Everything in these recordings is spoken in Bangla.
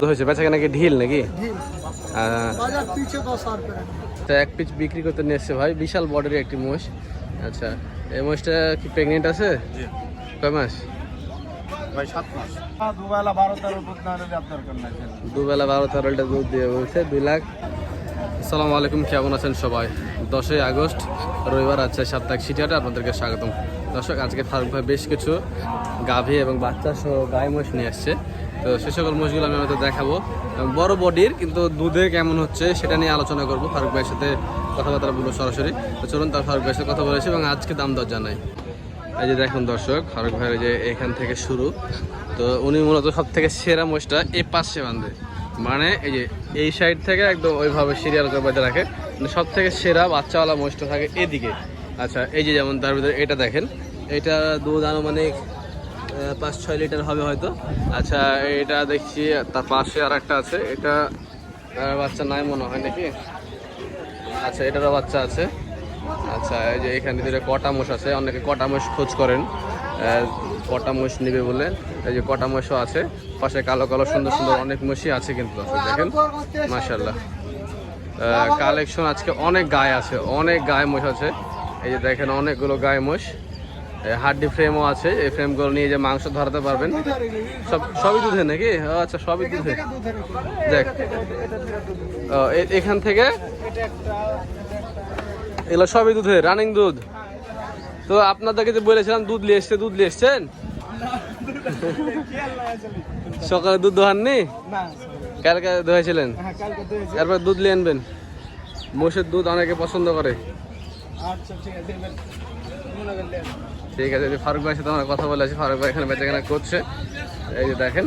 তো হয়েছে বেচা নাকি ঢিল নাকি? তো এক পিস বিক্রি করতে নিয়ে এসছে ভাই বিশাল বর্ডারের একটি মোষ। আচ্ছা এই মোষটা কি প্রেগনেন্ট আছে? কয় মাস? ভাই সাত মাস। দুবেলা বারো তেরো দুধ দুবেলা বারো দুধ দিয়ে বলছে দুই লাখ। আসসালামু আলাইকুম, কেমন আছেন সবাই? দশই আগস্ট, রবিবার আছে সাপ্তাহিক সিটিয়াতে আপনাদেরকে স্বাগতম। দর্শক, আজকে ফারুক ভাই বেশ কিছু গাভী এবং বাচ্চা সহ গায়ে মোষ নিয়ে আসছে। তো সে সকল মোষগুলো আমি আমাদের দেখাবো। বড় বডির, কিন্তু দুধে কেমন হচ্ছে সেটা নিয়ে আলোচনা করব। ফারুক ভাইয়ের সাথে কথাবার্তা বলব সরাসরি। তো চলুন তার ফারুক ভাইয়ের সাথে কথা বলেছি এবং আজকে দাম দর জানাই। এই যে দেখুন দর্শক, ফারুক ভাইয়ের যে এখান থেকে শুরু। তো উনি মূলত সব থেকে সেরা মোষটা এ পাশে বাঁধে। মানে এই যে এই সাইড থেকে একদম ওইভাবে সিরিয়াল করে বেঁধে রাখে। মানে সব থেকে সেরা বাচ্চাওয়ালা মোষটা থাকে এদিকে। আচ্ছা এই যে যেমন তার ভিতরে এটা দেখেন। এটা দুধ আনুমানিক পাঁচ ছয় লিটার হবে হয়তো। আচ্ছা এটা দেখছি, তার পাশে আর একটা আছে। এটা বাচ্চা নাই মনে হয় নাকি? আচ্ছা এটারও বাচ্চা আছে। আচ্ছা এই যে এখানে দুটো কটা মোষ আছে। অনেকে কটা মোষ খোঁজ করেন। কটা মোষ নেবে বলে, এই যে কটা মোষও আছে, পাশে কালো কালো সুন্দর সুন্দর অনেক মোষই আছে কিন্তু দেখেন মাশাল্লাহ কালেকশন আজকে অনেক গায়ে আছে, অনেক গায়ে মোষ আছে। এই যে দেখেন অনেকগুলো গায়ে এই হাড্ডি ফ্রেমও আছে, এই ফ্রেমগুলো নিয়ে যে মাংস ধরাতে পারবেন। সব, সবই দুধে নাকি? আচ্ছা সবই দুধে দেখ। এখান থেকে এগুলো সবই দুধে রানিং দুধ। তো আপনাদেরকে যে বলেছিলাম, দুধ নিয়ে এসছে, দুধ নিয়ে এসছেন? সকালে দুধ দোহাননি? কালকে দোহাইছিলেন? হ্যাঁ। তারপর দুধ নিয়ে আনবেন। মোষের দুধ অনেকে পছন্দ করে। আচ্ছা ঠিক আছে ফারুক ভাইয়ের সাথে আমরা কথা বলে আছি ফারুক ভাই এখানে বেচাকেনা করছে। এই যে দেখেন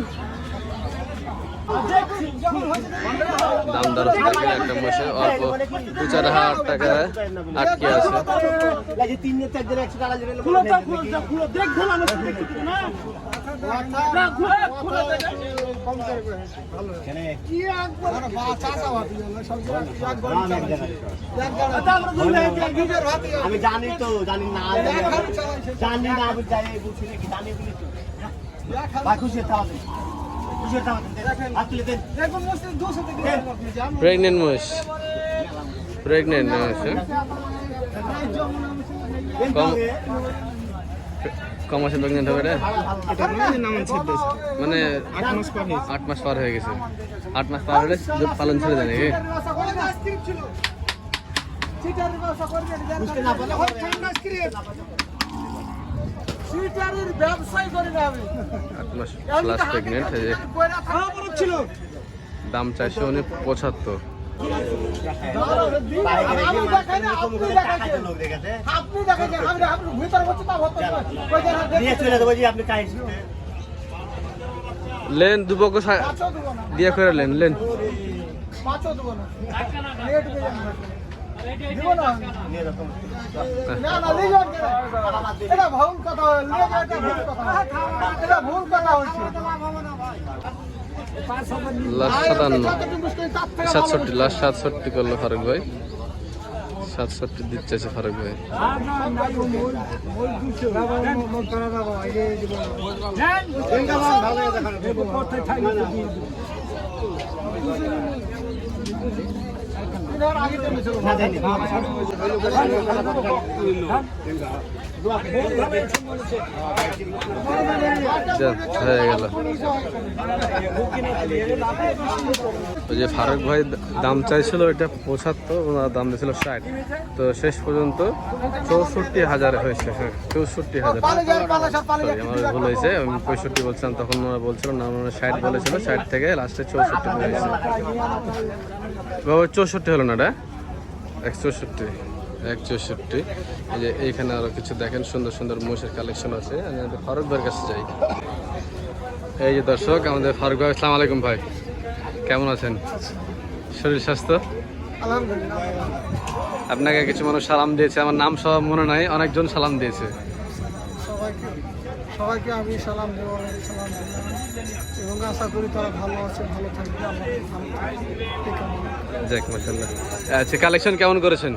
দাম দর হচ্ছে একটা মোষে অল্প দু চার হাজার টাকা আটকে আছে। আমি জানি তো, জানি না জানি না। জানি বুঝছি নাকি, জানি বলি তো। খুশি হতে প্রেগনেন্ট মোষ প্রেগনেন্ট হ্যাঁ? কম কম মাসে প্রেগনেন্ট হবে মানে মানে আট মাস আট মাস পার হয়ে গেছে। আট মাস পার হলে দুধ পালন ছেড়ে দেয় নাকি? বুঝতে না পারলে। সিটারের ব্যবসায় করে না আমি। প্লাস প্রেগনেন্ট এই যে ছিল। দাম চাইছে উনি পঁচাত্তর। লেন দুপক্ষ দিয়ে করে লেন লেন। পাঁচও দেবো না। ভুল ভুল ভুল লাস্ট সাতান্ন। ভালো সাতষট্টি লাস্ট সাতষট্টি করল ফারুক ভাই। সাতষট্টি দিচ্ছে ফারুক ভাই। যা, হয়ে গেল। ওই যে ফারুক ভাই দাম চাইছিল, এটা পঁচাত্তর, ওনার দাম দিয়েছিল ষাট। তো শেষ পর্যন্ত চৌষট্টি হাজার হয়েছে হ্যাঁ চৌষট্টি হাজার। আমার ভুল হয়েছে, আমি পঁয়ষট্টি বলছিলাম, তখন ওনারা বলছিল, না ষাট বলেছিল, ষাট থেকে লাস্টে চৌষট্টি হয়েছে বাবা চৌষট্টি হলো না এটা এক চৌষট্টি এক চৌষট্টি এই যে এইখানে আরও কিছু দেখেন সুন্দর সুন্দর মোষের কালেকশন আছে। আমি আমাদের ফারুক ভাইয়ের কাছে যাই। এই যে দর্শক আমাদের ফারুক ভাই আসসালামু আলাইকুম ভাই। কেমন আছেন? শরীর স্বাস্থ্য? আপনাকে কিছু মানুষ সালাম দিয়েছে আমার নাম সব মনে নাই অনেকজন সালাম দিয়েছে। সবাইকে সবাইকে আমি সালাম দেবো সালাম এবং আশা করি তারা ভালো আছে ভালো থাকবে যাক মাসাল্লাহ আচ্ছা কালেকশন কেমন করেছেন?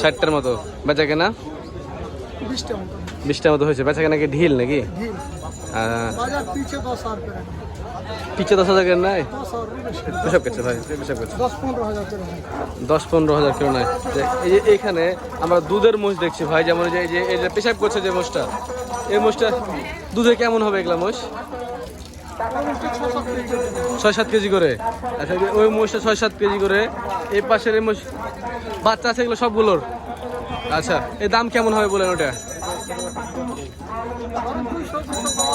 ষাটটার মতো। বেচা কেনা? বিশটার মতো। হয়েছে। বেচা কেনা কি ঢিল নাকি? বাজার পিছে দশ হাজার পিছে দশ হাজার কেন নাই? পেশাব করছে ভাই পেশাব করছে দশ পনেরো হাজার কিলো নয় এই যে এইখানে আমরা দুধের মোষ দেখছি ভাই যেমন যে এই যে এই যে পেশাব করছে যে মোষটা এই মোষটা দুধে কেমন হবে এগুলা মোষ। ছয় সাত কেজি করে। আচ্ছা ওই মোষটা ছয় সাত কেজি করে। এই পাশের এই মোষ বাচ্চা আছে এগুলো সবগুলোর। আচ্ছা এই দাম কেমন হবে বলেন ওটা ধরেন দুইশো দুশো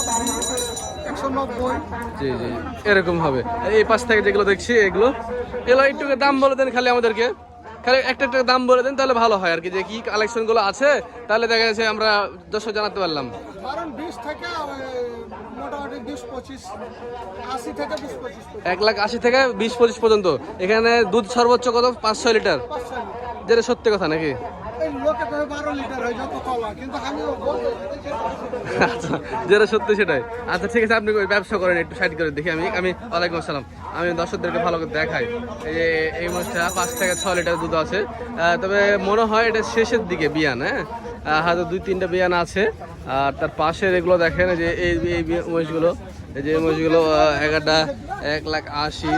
দশ একশো নব্বই জি জি এরকম হবে। এই পাশ থেকে যেগুলো দেখছি এগুলো। এগুলো একটু দাম বলে দেন খালি আমাদেরকে। খালি একটা একটা দাম বলে দেন তাহলে ভালো হয় আর কি। যে কি কালেকশনগুলো আছে তাহলে দেখা যাচ্ছে আমরা দর্শক জানাতে পারলাম। এক লাখ আশি থেকে বিশ পঁচিশ পর্যন্ত। এখানে দুধ সর্বোচ্চ কত? পাঁচ ছয় লিটার। যেটা সত্যি কথা নাকি? আচ্ছা যেটা সত্যি সেটাই। আচ্ছা ঠিক আছে আপনি ওই ব্যবসা করেন একটু সাইড করে দেখি আমি। আমি ওয়ালাইকুম আসসালাম। আমি দর্শকদেরকে ভালো করে দেখাই। এই যে এই মাছটা পাঁচ থেকে ছ লিটার দুধ আছে। তবে মনে হয় এটা শেষের দিকে বিয়ান হ্যাঁ? হয়তো দুই তিনটা বিয়ান আছে। আর তার পাশের এগুলো দেখেন যে এই এই মহিষগুলো যে মহিষগুলো এগারোটা এক লাখ আশি।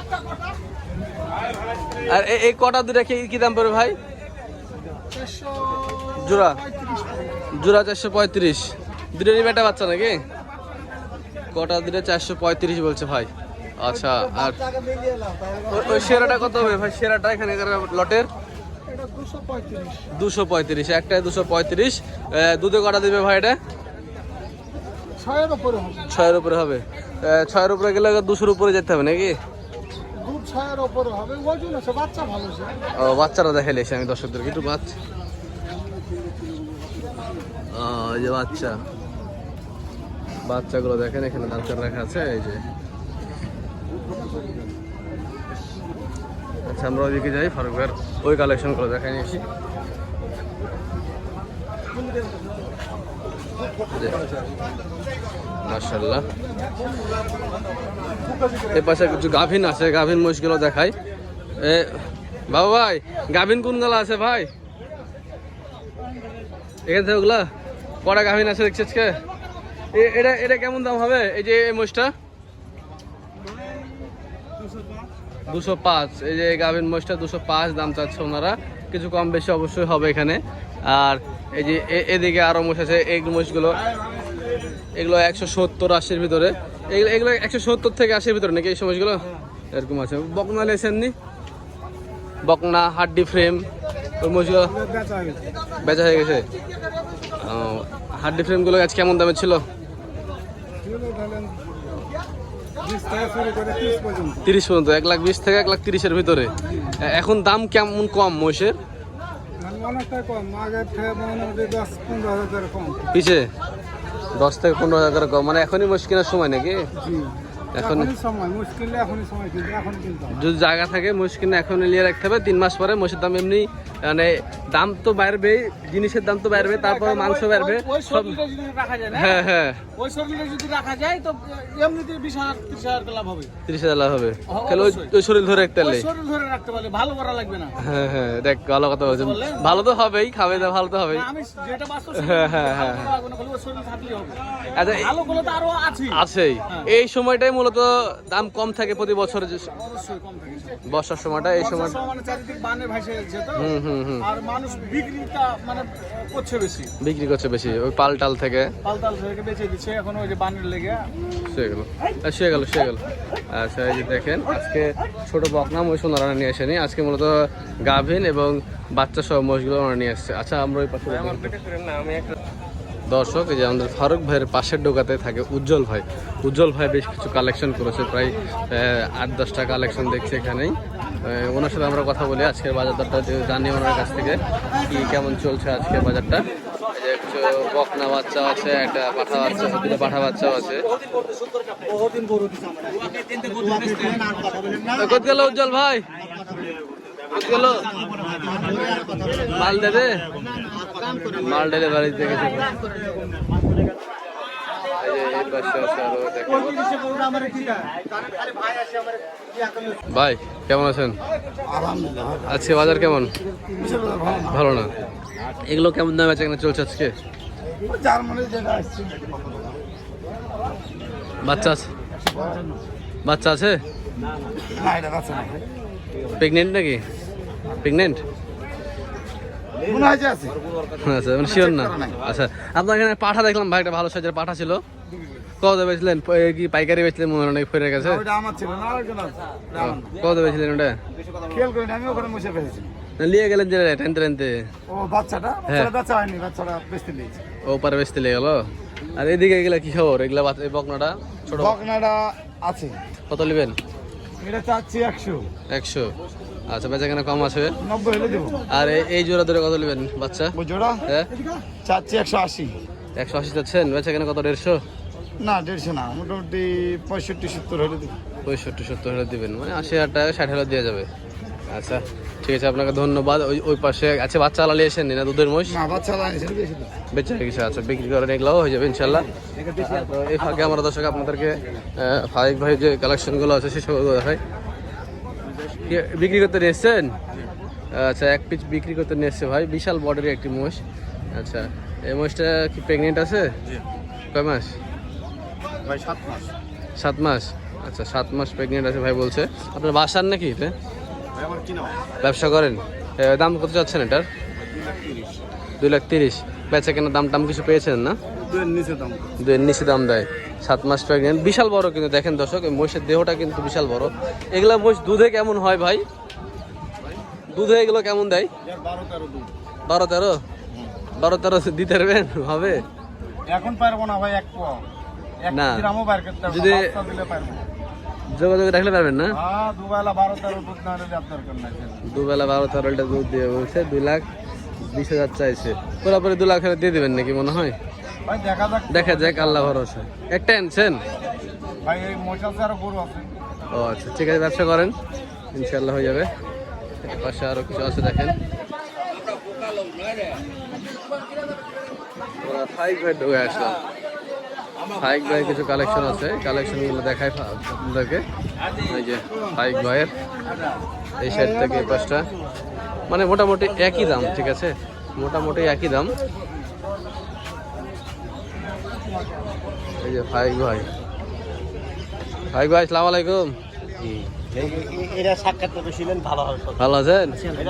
একটা খাবার আর এই- কটা দুটা কি কি দাম পড়বে ভাই? জোড়া? জোড়া চারশো পঁয়ত্রিশ। দুটোরই বেটা বাচ্চা নাকি? কটা দুটো চারশো পঁয়ত্রিশ বলছে ভাই। আচ্ছা আর ওই- সেরাটা কত হবে ভাই? সেরাটা এখানে লটের? দুশো পঁয়ত্রিশ একটাই দুশো পঁয়ত্রিশ। দুধে কটা দিবে ভাই এটা? ছয়ের উপরে হবে। ছয়ের উপরে গেলে দুশোর উপরে যেতে হবে নাকি? ছয়ের ওপরে হবে ওজন আছে বাচ্চা ভালো ও বাচ্চারা দেখাইলে এসে আমি দর্শকদেরকে একটু বাচ্চা? ও, এই যে বাচ্চা। বাচ্চাগুলো দেখেন এখানে দাঁড় রাখা আছে এই যে। আচ্ছা আমরা ওইদিকে যাই ফারুক ওই কালেকশনগুলো দেখাই নিয়ে আসি। মার্শাল্লাহ এ পাশে কিছু গাভিন আছে, গাভিন মহিষগুলো দেখাই। এ, বাবা ভাই, গাভিন কোন গালা আছে ভাই? এখান থেকে ওগুলা কটা গাভিন আছে দেখছিস আজকে? এটা এটা কেমন দাম হবে এই যে এই মহিষটা? দুশো পাঁচ, এই যে গাভিন মহিষটা দুশো পাঁচ দাম চাচ্ছে ওনারা। কিছু কম বেশি অবশ্যই হবে এখানে। আর এই যে এদিকে আরও মহিষ আছে, এই মহিষগুলো এগুলো একশো সত্তর আশির ভিতরে। এগুলো এগুলো একশো সত্তর থেকে আশির ভিতরে নাকি এই সময়গুলো এরকম আছে। বকনা লেছেননি বকনা হাড্ডি ফ্রেম ওই মহিষগুলো বেচা হয়ে গেছে। হাড্ডি ফ্রেমগুলো আজ কেমন দামের ছিল? তিরিশ পর্যন্ত এক লাখ বিশ থেকে এক লাখ তিরিশের ভিতরে। এখন দাম কেমন কম মহিষের? অনেকটাই দশ থেকে পনেরো হাজার করে কম। মানে এখনই মুশকিলের সময় নাকি? এখন মুশকিল যদি জায়গা থাকে কিনে এখন নিয়ে রাখতে হবে। তিন মাস পরে মহিষের দাম এমনি মানে দাম তো বাড়বে জিনিসের দাম তো বাড়বে তারপর মাংস বাড়বে সব হ্যাঁ হ্যাঁ। ওই শরীরে যদি রাখা যায় তো এমনিতে বিশ হাজার ত্রিশ হাজার লাভ হবে। তিরিশ হাজার লাভ হবে। তাহলে ওই শরীর ধরে রাখতে ওই পারলে শরীর ধরে রাখতে পারলে ভালো করা লাগবে না। হ্যাঁ হ্যাঁ দেখ ভালো কথা ভালো তো হবেই খাবে ভালো তো হবেই। আমি যেটা বাস্তব হ্যাঁ, হ্যাঁ, হ্যাঁ। হবে। আচ্ছা ভালো গুলো তো আরও আছে আছেই। এই সময়টাই মূলত দাম কম থাকে প্রতি বছর যে অবশ্যই কম থাকে। বর্ষার সময়টা এই সময় মানে চারিদিক বানে ভাসে যাচ্ছে তো। হুম হুম হুম। আর মানুষ বিক্রিটা মানে বিক্রি করছে বেশি ওই পাল টাল থেকে। পালতাল থেকে বেঁচে দিচ্ছে এখন ওই যে বানের লেগে। শুয়ে গেল। শুয়ে গেল আচ্ছা এই যে দেখেন আজকে ছোট বকনা মহিষ ওনারা নিয়ে আসেনি। আজকে মূলত গাভিন এবং বাচ্চা সহ মহিষগুলো ওনারা নিয়ে আসছে। আচ্ছা আমরা ওই পাশে। দর্শক এই যে আমাদের ফারুক ভাইয়ের পাশের ডোকাতে থাকে উজ্জ্বল ভাই। উজ্জ্বল ভাই বেশ কিছু কালেকশন করেছে প্রায় আট দশটা কালেকশন দেখছি এখানেই। ওনার সাথে আমরা কথা বলি আজকের বাজার দরটা জানি ওনার কাছ থেকে কি কেমন চলছে আজকের বাজারটা। কিছু বকনা বাচ্চা আছে একটা পাঠা বাচ্চা দুটো পাঠা বাচ্চাও আছে। গেল উজ্জ্বল ভাই? গেল? মাল দেবে মাল ডেলিভারি থেকে ভাই কেমন আছেন? আজকে বাজার কেমন? ভালো না? এগুলো কেমন দাম আছে কেনা চলছে আজকে? বাচ্চা আছে? বাচ্চা আছে? প্রেগনেন্ট নাকি? প্রেগনেন্ট হয় আচ্ছা মানে শিওর না। আচ্ছা আপনার এখানে পাঠা দেখলাম ভাই একটা ভালো সাইজের পাঠা ছিল। কত বেচলেন? কি পাইকারি বেচলেন মনে অনেক ওটা আমার ছিল না আরেকজন আছে ওটা কত বেচলেন ওটা? খেয়াল করিনি আমি ওখানে বসে ফেলেছি। নিয়ে গেলেন যে টেনতে টেনতে ও বাচ্চাটা? বাচ্চাটা হয়নি বাচ্চাটা বেচতে দিয়েছে ও পারে বেচতে লেগে গেল। আর এদিকে এগুলা কি খবর? এগুলা বকনাটা ছোট বকনাটা আছে। কত নেবেন? এটা চাচ্ছি একশো। একশো। আচ্ছা বেচা কেনা কম আছে। নব্বই হলে দেবো। আর এই- জোড়া ধরে কত নেবেন বাচ্চা? জোড়া? হ্যাঁ। চাচ্ছি একশো আশি। একশো আশি চাচ্ছেন বেচা কেনা কত দেড়শো? না দেড়শো না মোটামুটি পঁয়ষট্টি সত্তর হলে পঁয়ষট্টি সত্তর হলে দিবেন মানে আশি হাজার টাকা ষাট হাজার দেওয়া যাবে। আচ্ছা। ঠিক আছে আপনাকে ধন্যবাদ। ওই ওই পাশে আচ্ছা বাচ্চা আলালি এসেন না দুধের মোষ না বাচ্চা লাগাইছে বেশি না। বেচে গেছে আচ্ছা বিক্রি করেন এগুলোও হয়ে যাবে ইনশাল্লাহ তো এই ফাঁকে আমরা দর্শক আপনাদেরকে ফাইক ভাই যে কালেকশনগুলো আছে সেসবগুলো দেখাই। বিক্রি করতে নিয়ে এসছেন? আচ্ছা এক পিস বিক্রি করতে নিয়ে এসছে ভাই বিশাল বর্ডারের একটি মোষ আচ্ছা এই মোষটা কি প্রেগনেন্ট আছে? কয় মাস? ভাই সাত মাস। সাত মাস। আচ্ছা সাত মাস প্রেগনেন্ট আছে ভাই বলছে। আপনার বাসার নাকি এটা? ব্যবসা করেন? দাম কত চাচ্ছেন এটার? দুই লাখ তিরিশ। বেচা কেনার দাম টাম কিছু পেয়েছেন না? দুয়ের নিচে দাম। দেয়। সাত মাস প্রেগনেন্ট বিশাল বড় কিন্তু দেখেন দর্শক এই মহিষের দেহটা কিন্তু বিশাল বড়। এগুলা মহিষ দুধে কেমন হয় ভাই? দুধে এগুলো কেমন দেয়? বারো তেরো বারো তেরো? দিতে পারবেন? হবে? এখন পারব না ভাই এক না। যদি- না, বাচ্চা দিলে পারব যোগাযোগ রাখলে পারবেন না? হ্যাঁ দুবেলা বারো তেরো দুধ দিয়ে বলছে দুই লাখ বিশ হাজার চাইছে। পুরোপুরি দু লাখ দিয়ে দেবেন নাকি মনে হয়? দেখা যাক। আল্লাহ ভরসা। একটা আনছেন আছে। ও আচ্ছা ঠিক আছে ব্যবসা করেন। ইনশাল্লাহ হয়ে যাবে। পাশে আরও কিছু আছে দেখেন। ফাইক ঢুকে আসলাম ফাইক ভাইয়ের কিছু কালেকশন আছে। কালেকশনগুলো দেখাই আপনাদেরকে। এই যে ফাইক ভাইয়ের। এই সাইড থেকে এই পাশটা। মানে মোটামুটি একই দাম ঠিক আছে? মোটামুটি একই দাম। এই যে ফাইক ভাই। ফাইক ভাই আসসালামু আলাইকুম। ভালো আছেন?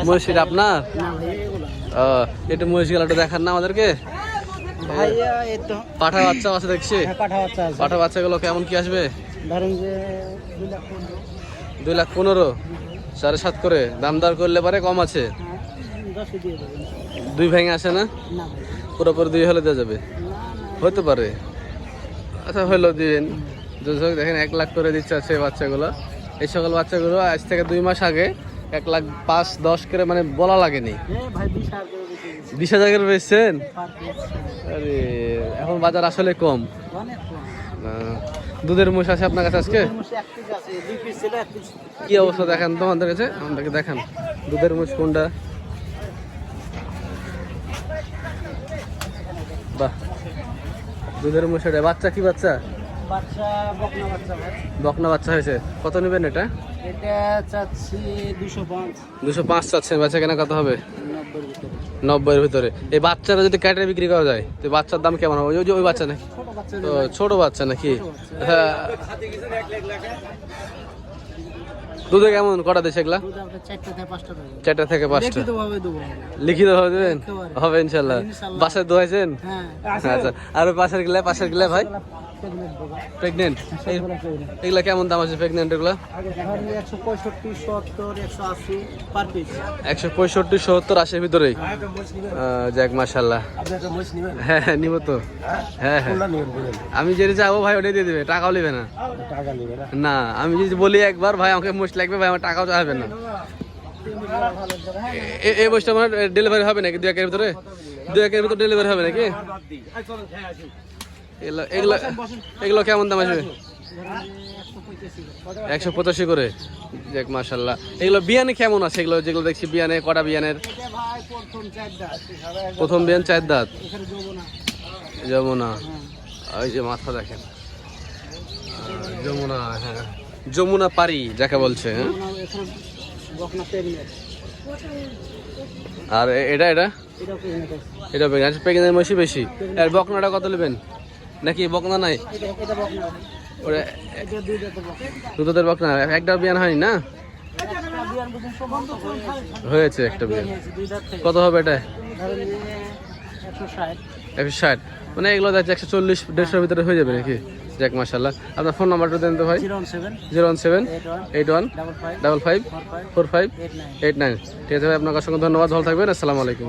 মসজিদ আপনার? ও একটু মসজিদ দেখান না আমাদেরকে। পাঠা বাচ্চা আছে দেখছি। পাঠা বাচ্চা বাচ্চাগুলো কেমন কি আসবে? ধরেন যে দুই লাখ পনেরো। সাড়ে সাত করে। দাম দর করলে পারে কম আছে। দশে দেবেন দুই ভেঙে আসে না? পুরোপুরি দুই হলে দেওয়া যাবে? হতে পারে। আচ্ছা হলো দিন। দর্শক দেখেন এক লাখ করে দিচ্ছে আছে বাচ্চাগুলো। এই সকল বাচ্চাগুলো আজ থেকে দুই মাস আগে এক লাখ পাঁচ দশ করে মানে বলা লাগেনি। এ ভাই বিশ হাজার করে বেচছেন? আরে, এখন বাজার আসলে কম। দুধের মোষ আছে আপনার কাছে আজকে? কি অবস্থা দেখান তোমাদের কাছে? আমাদেরকে দেখান। দুধের মোষ কোনটা? বাহ, দুধের মোষ বাচ্চা কি বাচ্চা? বাচ্চা বকনা বাচ্চা বকনা বাচ্চা হয়েছে। কত নেবেন এটা? এটা চাচ্ছি দুশো পাঁচ। দুশো পাঁচ চাচ্ছেন বাচ্চা কেনা কত হবে? নব্বইয়ের ভিতরে। এই বাচ্চারা যদি বিক্রি করা যায় তো বাচ্চার দাম কেমন হবে? ওই যে ওই বাচ্চা নাকি? তো ছোট বাচ্চা নাকি? হ্যাঁ। দুধে কেমন? কটা দেশে এগুলা? থেকে পাঁচটা দেবেন চারটা থেকে পাঁচটা। লিখিত ভাবে দেবেন? হবে ইনশাল্লাহ। বাসায় দোয়াইছেন হ্যাঁ। আচ্ছা। আর ওই পাশের গিলা পাশের গিলা ভাই? প্রেগনেন্ট এগুলা কেমন দাম আছে প্রেগনেন্ট এগুলা? একশো পঁয়ষট্টি সত্তর একশো আশি পার পিস একশো পঁয়ষট্টি সত্তর আশির ভিতরেই? যাক মোষ নেবেন? হ্যাঁ হ্যাঁ নিব তো। হ্যাঁ হ্যাঁ আমি যেটা চাবো ভাই ওটাই দিয়ে দেবে টাকাও নেবে না। না? আমি যদি বলি একবার ভাই আমাকে মোষ লাগবে ভাই আমার টাকাও চাইবে না। এই বসটা আমার ডেলিভারি হবে নাকি দু একের ভিতরে? দু একের ভিতরে ডেলিভারি হবে নাকি? এগুলো এগুলো এগুলো কেমন দাম আসবে? একশো পঁচাশি করে। দেখ মাশাল্লাহ এগুলো বিয়ানে কেমন আছে? এগুলো যেগুলো দেখছি বিয়ানে কটা বিয়ানের প্রথম বিয়ান চার দাঁত। এখানে যাব না যাব না ওই যে মাথা দেখেন। যমুনা হ্যাঁ। যমুনা পারি, যাকে বলছে হ্যাঁ? আর এটা এটা? এটাও প্রেগনেন্ট এটা বেশি আচ্ছা বেশি। আর বকনাটা কত নেবেন? নাকি বকনা নাই? বকনা দুধের বকনা। একটা বিয়ান হয়নি না? হয়েছে একটা বিয়ান। কত হবে এটা? একশো ষাট। মানে এগুলো যাচ্ছে একশো চল্লিশ দেড়শোর ভিতরে হয়ে যাবে নাকি? যাক মাসাল্লাহ আপনার ফোন নাম্বারটা দেন তো ভাই। Zero one seven. Eight one double five four five eight nine. ঠিক আছে ভাই আপনার অসংখ্য ধন্যবাদ। ভালো থাকবেন। আসসালামু আলাইকুম।